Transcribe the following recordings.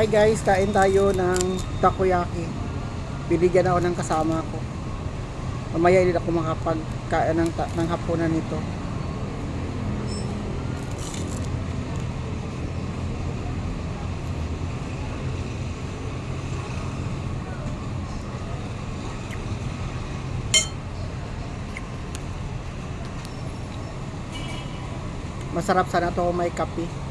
Hi guys, kain tayo ng takoyaki. Binigyan ako ng kasama ko. Mamaya hindi ako makapagkain ng, ng hapunan nito. Masarap sana to may kape.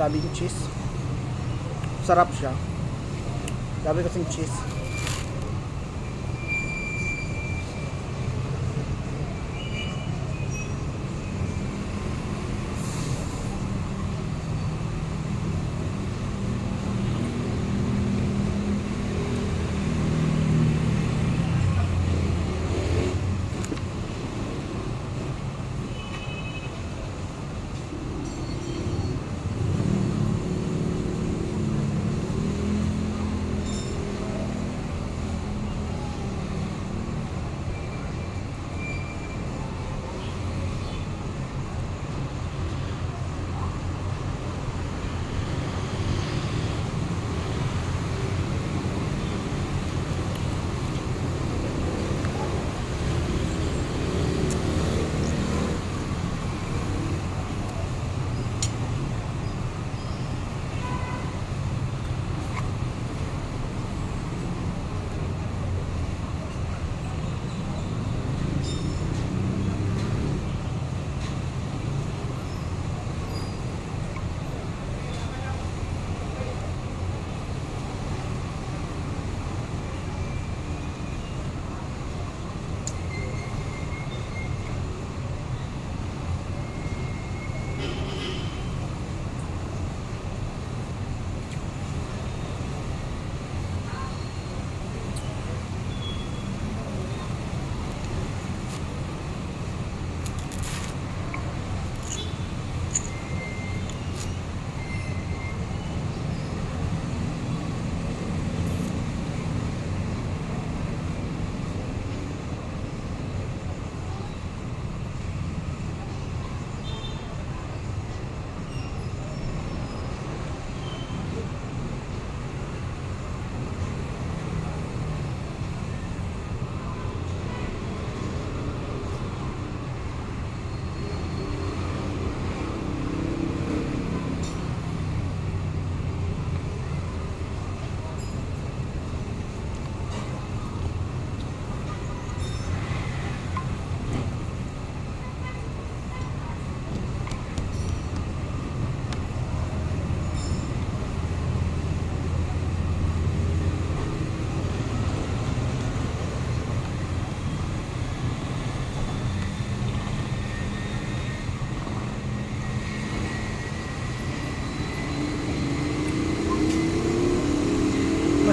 Sabi yung cheese. Sarap siya. Sabi kasing cheese.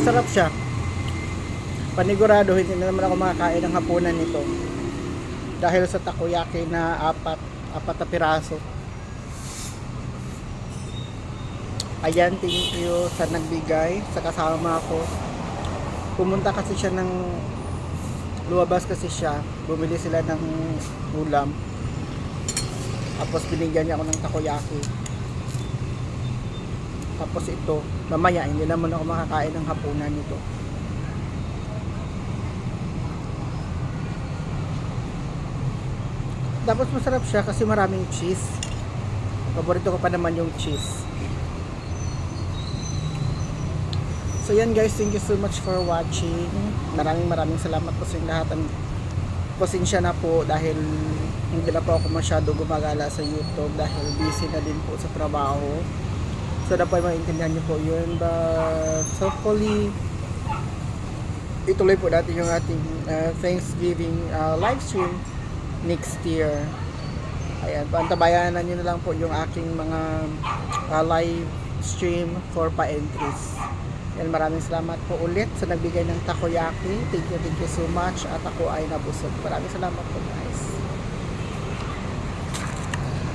Masarap siya. Panigurado, hindi na naman ako makakain ng hapunan nito. Dahil sa takoyaki na apat, apat na piraso. Ayan, thank you sa nagbigay, sa kasama ko. Pumunta kasi siya ng luwabas kasi siya. Bumili sila ng ulam. Tapos binigyan niya ako ng takoyaki. Tapos ito, mamaya hindi naman ako makakain ng hapunan nito. Tapos masarap siya kasi maraming cheese. Paborito ko pa naman yung cheese. So yan guys, thank you so much for watching. Maraming maraming salamat po sa inyong lahat. Pasensya na po dahil hindi na po ako masyado gumagala sa YouTube dahil busy na din po sa trabaho. So na po ay maintindihan niyo po yun. But hopefully, ituloy po natin yung ating uh, Thanksgiving uh, live stream next year. Ayan, pantabayanan nyo na lang po yung aking mga ah, live stream for pa-entries. Yan, maraming salamat po ulit sa nagbigay ng takoyaki. Thank you, thank you so much. At ako ay nabusog. Maraming salamat po guys.